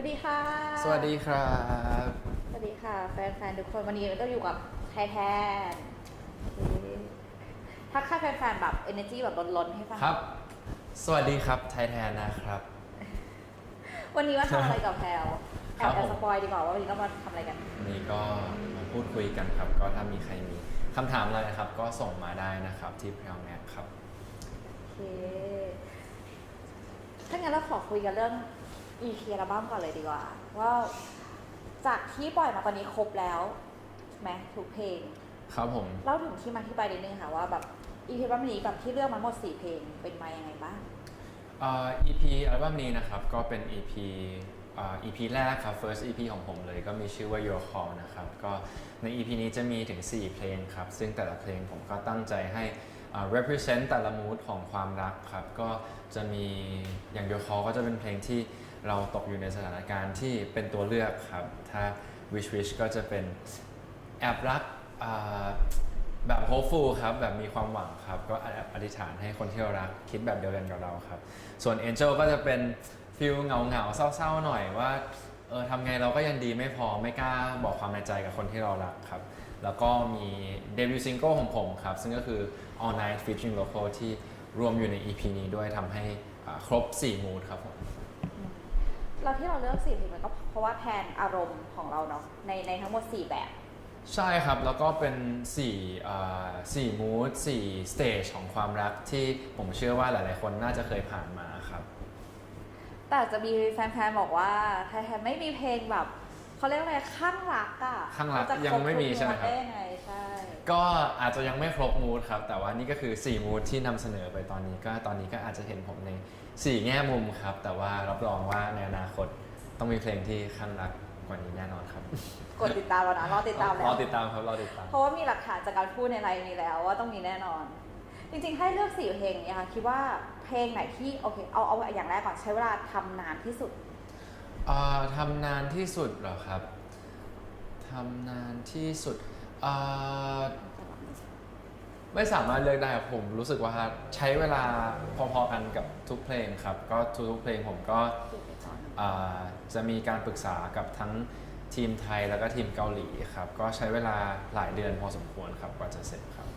วัสดีค่ะ สวัสดีครับ สวัสดีค่ะ แฟนๆทุกคนวันนี้ก็อยู่กับไทยแทนโอเคทักทายแฟนๆแบบ energy แบบล้นๆให้ฟังครับ สวัสดีครับไทยแทนนะครับ วันนี้ว่าทำอะไรกับแพลวแอครับบแอบผมสปอยดีกว่าว่าวันนี้เรามาทำอะไรกันวันนี้ก็มาพูดคุยกันครับ ก็ถ้ามีใครมีคำถามอะไรนะครับ ก็ส่งมาได้นะครับที่พร m แม็กครับโอเคถ้างั้นเราขอคุยกันเรื่อง EP อัลบั้มก่อนเลยดีกว่า ว่าจากที่ปล่อยมาตอนนี้ครบแล้วใช่ไหมทุกเพลง ครับผม เล่าถึงที่มาที่ไปนิดนึงค่ะว่าแบบ EP อัลบั้มนี้แบบที่เลือกมาหมดสี่เพลงเป็นมายังไงบ้าง เอ่อ EP อัลบั้มนี้นะครับก็เป็น EP อ่า EP แรกครับ first EP ของผมเลยก็มีชื่อว่า Your Call นะครับก็ใน EP นี้จะมีถึง 4 เพลงครับ ซึ่งแต่ละเพลงผมก็ตั้งใจให้อ่า represent แต่ละ mood ของความรักครับ ก็จะมีอย่าง Your Call ก็จะเป็นเพลงที่ เราตกอยู่ในสถานการณ์ที่เป็นตัวเลือกครับ ถ้า Wish Wish ก็จะเป็นแอบรักแบบ hopeful ครับ แบบมีความหวังครับ ก็อธิษฐานให้คนที่เรารักคิดแบบเดียวกันกับเราครับ ส่วน Angel ก็จะเป็นฟิลเหงาเหงาเศร้าๆหน่อยว่าเออทำไงเราก็ยังดีไม่พอไม่กล้าบอกความในใจกับคนที่เรารักครับ แล้วก็มีเดบิวต์ซิงเกิลของผมครับ ซึ่งก็คือ All Night featuring Local ที่รวมอยู่ใน EP นี้ด้วยทำให้ครบ 4 มูดครับผม เราที่เราเลือกสี่เพลงมันก็เพราะว่าแทนอารมณ์ของเราเนาะในในทั้งหมดสี่แบบ ใช่ครับ แล้วก็เป็น4อ่า4มูด4สเตจของความรักที่ผมเชื่อว่าหลาย ๆ คนน่าจะเคยผ่านมาครับ แต่จะมีแฟนๆบอกว่าไทยแทนไม่มีเพลงแบบ เขาเรียกว่าอะไรข้างรักอะข้างรักจะยังไม่มีใช่ไหมครับได้ยังไงใช่ ก็อาจจะยังไม่ครบมูดครับ แต่ว่านี่ก็คือ 4 มูดที่นำเสนอไปตอนนี้ก็ตอนนี้ก็อาจจะเห็นผมใน 4 แง่มุมครับ แต่ว่ารับรองว่าในอนาคตต้องมีเพลงที่ข้างรักกว่านี้แน่นอนครับกดติดตามเรานะรอติดตามแล้รว อติดตามครับรอติดตาม เพราะว่ามีหลักฐานจากการพูดในไลน์นี้แล้วว่าต้องมีแน่นอน จริงๆให้เลือกสี่เพลงเนี้ค่ะคิดว่าเพลงไหนที่โอเคเอาเอาอย่างแรกก่อนใช้เวลาทำนานที่สุด อ่าทำนานที่สุดเหรอครับทำนานที่สุดอ่าไม่สามารถเลือกได้ครับผมรู้สึกว่าใช้เวลาพอๆกันกับทุกเพลงครับ ก็ทุกๆเพลงผมก็อ่าจะมีการปรึกษากับทั้งทีมไทยแล้วก็ทีมเกาหลีครับ ก็ใช้เวลาหลายเดือนพอสมควรครับกว่าจะเสร็จครับ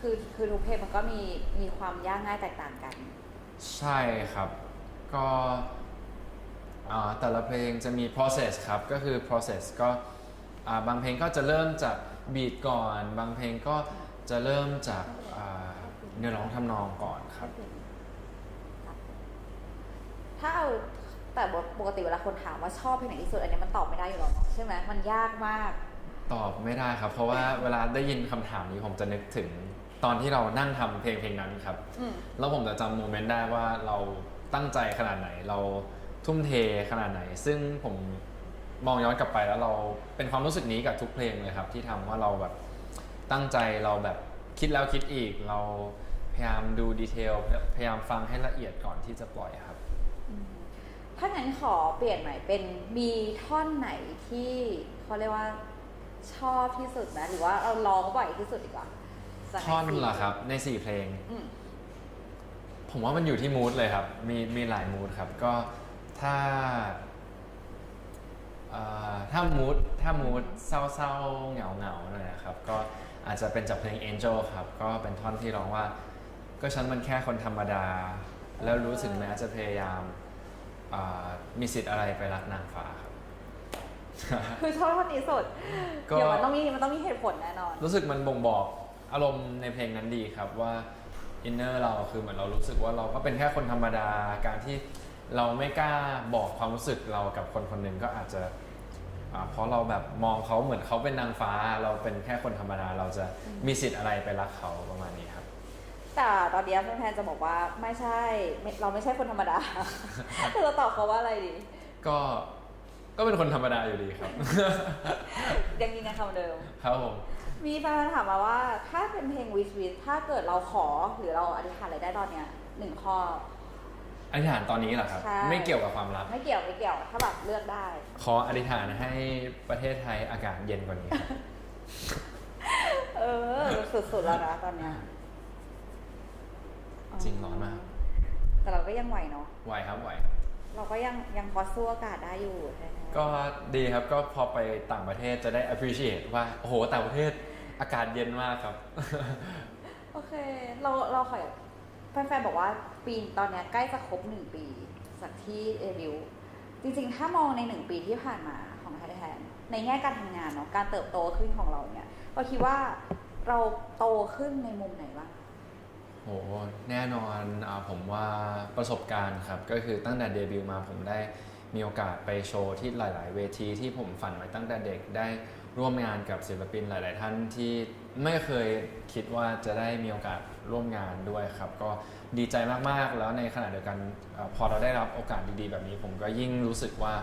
คือคือทุกเพลงมันก็มีมีความยากง่ายแตกต่างกัน ใช่ครับ ก็ อ่าแต่ละเพลงจะมี process ครับ ก็คือ process ก็อ่าบางเพลงก็จะเริ่มจากบีทก่อน บางเพลงก็จะเริ่มจากอ่าเนื้อร้องทำนองก่อนครับ ถ้าเอาแต่ปกติเวลาคนถามว่าชอบเพลงไหนที่สุดอันนี้มันตอบไม่ได้อยู่แล้วเนาะใช่ไหมมันยากมาก ตอบไม่ได้ครับ เพราะว่าเวลาได้ยินคำถามนี้ผมจะนึกถึงตอนที่เรานั่งทำเพลงเพลงนั้นครับ อืม แล้วผมจะจำโมเมนต์ได้ว่าเราตั้งใจขนาดไหนเรา ทุ่มเทขนาดไหน ซึ่งผมมองย้อนกลับไปแล้วเราเป็นความรู้สึกนี้กับทุกเพลงเลยครับ ที่ทำว่าเราแบบตั้งใจเราแบบคิดแล้วคิดอีกเราพยายามดูดีเทลพยายามฟังให้ละเอียดก่อนที่จะปล่อยครับถ้างั้นขอเปลี่ยนใหม่เป็นมีท่อนไหนที่เขาเรียกว่าชอบที่สุดไหมหรือว่าเราร้องบ่อยที่สุดดีกว่าจากใท่อนสี่เหรอครับ ในสี่เพลงอืมผมว่ามันอยู่ที่มูดเลยครับ มีมีหลายมูดครับ ก็ ถ้าเอ่อถ้ามูดถ้ามูดเศร้าๆเหงาๆหน่อยนะครับ ก็อาจจะเป็นจากเพลง Angel ครับ ก็เป็นท่อนที่ร้องว่า ก็ฉันมันแค่คนธรรมดา แล้วรู้สึกแม้จะพยายามอ่ามีสิทธิ์อะไรไปรักนางฟ้าครับคือชอบท่อนนี้สุดก็เดี๋ยวมันต้องมีมันต้องมีเหตุผลแน่นอน รู้สึกมันบ่งบอกอารมณ์ในเพลงนั้นดีครับว่าอินเนอร์เราคือเหมือนเรารู้สึกว่าเราก็เป็นแค่คนธรรมดาการที่ เราไม่กล้าบอกความรู้สึกเรากับคนคนหนึ่งก็อาจจะอ่าเพราะเราแบบมองเขาเหมือนเขาเป็นนางฟ้า เราเป็นแค่คนธรรมดาเราจะมีสิทธิ์อะไรไปรักเขาประมาณนี้ครับ แต่ตอนนี้แฟนๆจะบอกว่าไม่ใช่ไม่เราไม่ใช่คนธรรมดาคือเราตอบเขาว่าอะไรดี ก็ก็เป็นคนธรรมดาอยู่ดีครับ ยังยิงกันคำเดิม ครับผมมีแฟนๆถามมาว่า ถ้าเป็นเพลงวิชวิชถ้าเกิดเราขอหรือเราอธิษฐานอะไรได้ตอนเนี้ยหนึ่งข้อ อธิษฐานตอนนี้เหรอครับ ใช่ ไม่เกี่ยวกับความรักไม่เกี่ยวไม่เกี่ยวถ้าแบบเลือกได้ ขออธิษฐานให้ประเทศไทยอากาศเย็นกว่านี้ครับ เออ สุดๆแล้วนะตอนเนี้ยจริงร้อนมาก แต่เราก็ยังไหวเนาะไหวครับไหวรเราก็ยังยังพอสู้อากาศได้อยู่ใช่ไหมก็ดีครับก็พอไปต่างประเทศจะได้ appreciate ว่า โอ้โห ต่างประเทศอากาศเย็นมากครับ โอเค เราเราขอ แฟนๆบอกว่าปีตอนเนี้ยใกล้จะครบหนึ่งปี จากที่เอริวจริงๆ ถ้ามองในหนึ่งปีที่ผ่านมาของไทยแทนในแง่การทำงานเนาะการเติบโตขึ้นของเราเนี่ยเราคิดว่าเราโตขึ้นในมุมไหนบ้าง โหแน่นอนอาผมว่าประสบการณ์ครับ ก็คือตั้งแต่เดบิวต์มาผมได้ มีโอกาสไปโชว์ที่หลาย ๆ เวทีที่ผมฝันไว้ตั้งแต่เด็กได้ร่วมงานกับศิลปินหลาย ๆ ท่านที่ไม่เคยคิดว่าจะได้มีโอกาสร่วมงานด้วยครับ ก็ดีใจมาก ๆ แล้วในขณะเดียวกันพอเราได้รับโอกาสดี ๆ แบบนี้ ผมก็ยิ่งรู้สึกว่า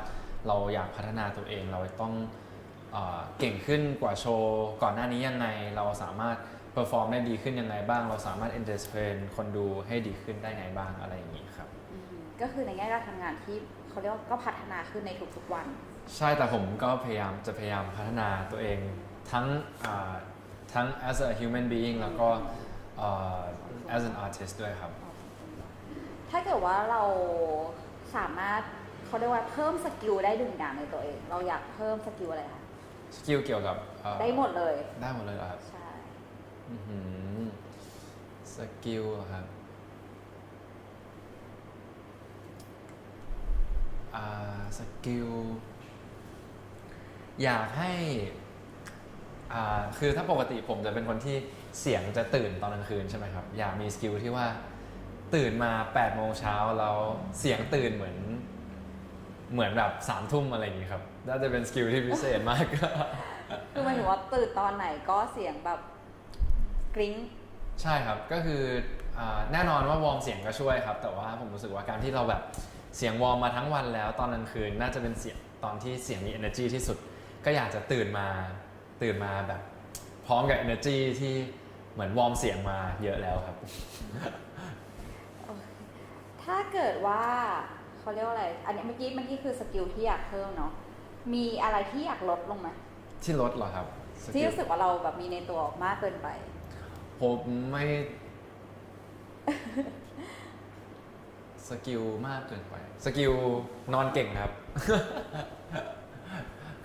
เราอยากพัฒนาตัวเองเราต้องเอเก่งขึ้นกว่าโชว์ก่อนหน้านี้ยังไงเราสามารถเ e อร์ฟอร์มได้ดีขึ้นยังไงบ้าง เราสามารถ entertain คนดูให้ดีขึ้นได้ไงบ้างอะไรอย่างนี้ครับ ก็คือในแง่การทำงานที่เขาเรียกว่าก็พัฒนาขึ้นในทุกๆวัน ใช่แต่ผมก็พยายามจะพยายามพัฒนาตัวเองทั้งอ่าทั้ง as a human being แล้วก็เอ่อ as an artist ด้วยครับ ถ้าเกิดว่าเราสามารถเขาเรียกว่าเพิ่มสกิลได้ดึงอย่างในตัวเอง เราอยากเพิ่มสกิลอะไรคะสกิลเกี่ยวกับเอ่อได้หมดเลย ได้หมดเลยเหรอครับใช่ อื้อหือสกิลเหรอครับอ่า สกิลอยากให้อ่าคือถ้าปกติผมจะเป็นคนที่เสียงจะตื่นตอนกลางคืนใช่ไหมครับ อยากมีสกิลที่ว่าตื่นมา8โมงเช้าแล้วเสียงตื่นเหมือน เหมือนแบบสามทุ่มอะไรอย่างนี้ครับน่าจะเป็นสกิลที่พิเศษมาก คือหมายถึงว่าตื่นตอนไหนก็เสียงแบบกริ๊งใช่ครับก็คืออาแน่นอนว่าวอร์มเสียงก็ช่วยครับ แต่ว่าผมรู้สึกว่าการที่เราแบบ เสียงวอร์มมาทั้งวันแล้ว ตอนกลางคืนน่าจะเป็นเสียงตอนที่เสียงมี energy ที่สุด ก็อยากจะตื่นมาตื่นมาแบบ พร้อมกับ energy ที่เหมือนวอร์มเสียงมาเยอะแล้วครับ ถ้าเกิดว่าเขาเรียกว่าอะไร อันนี้เมื่อกี้เมื่อกี้คือสกิลที่อยากเพิ่มเนาะ มีอะไรที่อยากลดลงไหมที่ลดเหรอครับสที่กิลรู้สึกว่าเราแบบมีในตัวมากเกินไป ผมไม่ สกิลมากเกินไป สกิลนอนเก่งครับ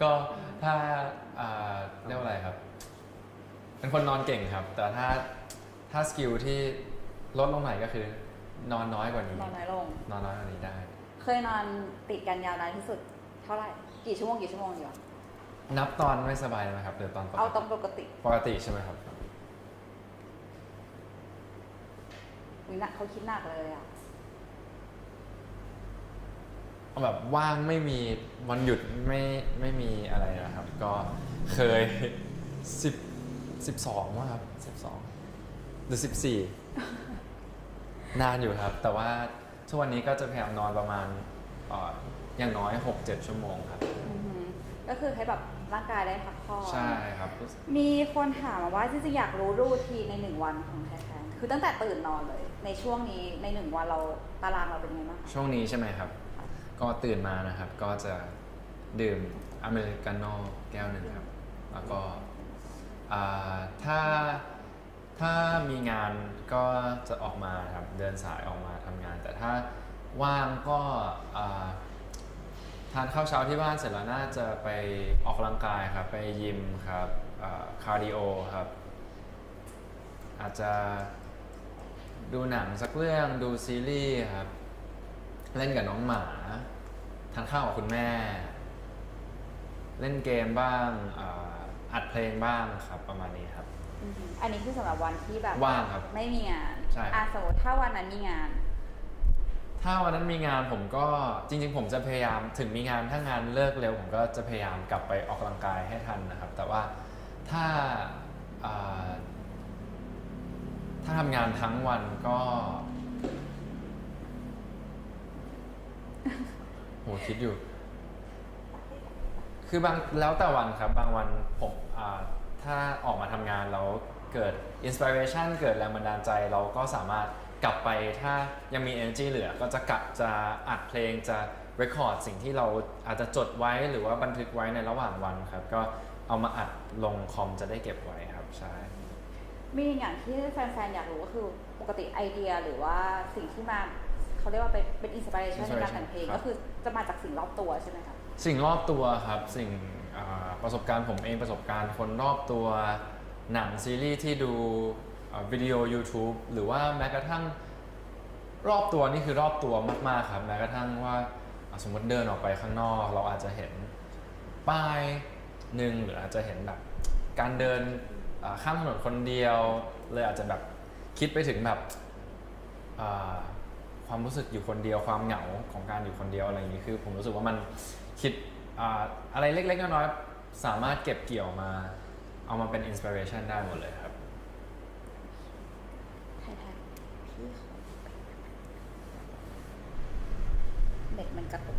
ก็ถ้าอ่าเรียกว่าอะไรครับ เป็นคนนอนเก่งครับ แต่ถ้าถ้าสกิลที่ลดลงหน่อยก็คือ นอนน้อยกว่านี้ นอนน้อยลง นอนน้อยกว่านี้ได้ เคยนอนติดกันยาวนานที่สุด เท่าไหร่ กี่ชั่วโมงกี่ชั่วโมงดีวะนับตอนไม่สบายไหมครับหรือตอนปกเอาติตรงปกติปกติใช่ไหมครับ วินะเขาคิดหนักเลยอะ เอา แบบว่างไม่มีวันหยุดไม่ไม่มีอะไรนะครับ ก็เคยสิบสิบสองว่าครับสิบสองหรือสิบสี่นานอยู่ครับ แต่ว่าทุกวันนี้ก็จะพยายามนอนประมาณเอ่ออย่างน้อย6-7ชั่วโมงครับ อือหือก็คือให้แบบร่างกายได้พักผ่อนใช่ครับ มีคนถามมาว่าจริงๆอยากรู้รูทีนในหนึ่งวันของแทนๆคือตั้งแต่ตื่นนอนเลย ในช่วงนี้ในหนึ่งวันเราตารางเราเป็นไงบ้างคะ ช่วงนี้ใช่ไหมครับ ก็ตื่นมานะครับ ก็จะดื่มอเมริกาโน่แก้วหนึ่งครับ แล้วก็อ่าถ้าถ้ามีงานก็จะออกมาครับเดินสายออกมาทำงาน แต่ถ้าว่างก็อ่าทานข้าวเช้าที่บ้านเสร็จแล้วน่าจะไปออกกำลังกายครับ ไปยิมครับคาร์ดิโอครับ อาจจะดูหนังสักเรื่องดูซีรีส์ครับ เล่นกับน้องหมา ทานข้าวกับคุณแม่ เล่นเกมบ้างอ่าอัดเพลงบ้างครับประมาณนี้ครับ อือหืออันนี้คือสำหรับวันที่แบบว่างครับไม่มีงานใช่อะสมมติถ้าวันนั้นมีงาน ถ้าวันนั้นมีงานผมก็จริง ๆ ผมจะพยายามถึงมีงานถ้างานเลิกเร็ว ผมก็จะพยายามกลับไปออกกำลังกายให้ทันนะครับ แต่ว่าถ้าอ่าถ้าทำงานทั้งวันก็ หคิดอยู่ คือบางแล้วแต่วันครับ บางวันผมอ่าถ้าออกมาทำงานแล้วเกิดอินสปิเรชันเกิดแรงบันดาลใจเราก็สามารถกลับไปถ้ายังมี energy เหลือก็จะกลับจะอัดเพลงจะ record สิ่งที่เราอาจจะจดไว้หรือว่าบันทึกไว้ในระหว่างวันครับ ก็เอามาอัดลงคอมจะได้เก็บไว้ครับใช่ มีอย่างที่แฟนๆ อยากรู้ก็คือปกติไอเดียหรือว่าสิ่งที่มา เขาเขาเรียกว่าเป็นเป็นอินสปิเรชันในการ inspiration แต่งเพลงครับ ก็คือจะมาจากสิ่งรอบตัวใช่ไหมคะ สิ่งรอบตัวครับสิ่งอ่าประสบการณ์ผมเองประสบการณ์คนรอบตัวหนังซีรีส์ที่ดูอ่าวิดีโอ YouTube หรือว่าแม้กระทั่งรอบตัวนี่คือรอบตัวมากๆครับ แม้กระทั่งว่าอ่าสมมติเดินออกไปข้างนอก เราอาจจะเห็นป้ายหนึ่งหรืออาจจะเห็นแบบการเดินอ่าข้ามถนนคนเดียว เลยอาจจะแบบคิดไปถึงแบบ อ่า ความรู้สึกอยู่คนเดียวความเหงาของการอยู่คนเดียวอะไรอย่างนี้คือ ผมรู้สึกว่ามันคิดอาอะไรเล็กๆน้อยๆสามารถเก็บเกี่ยวมา เอามาเป็นอินสปิเรชันได้หมดเลยครับเด็กมันกระตุก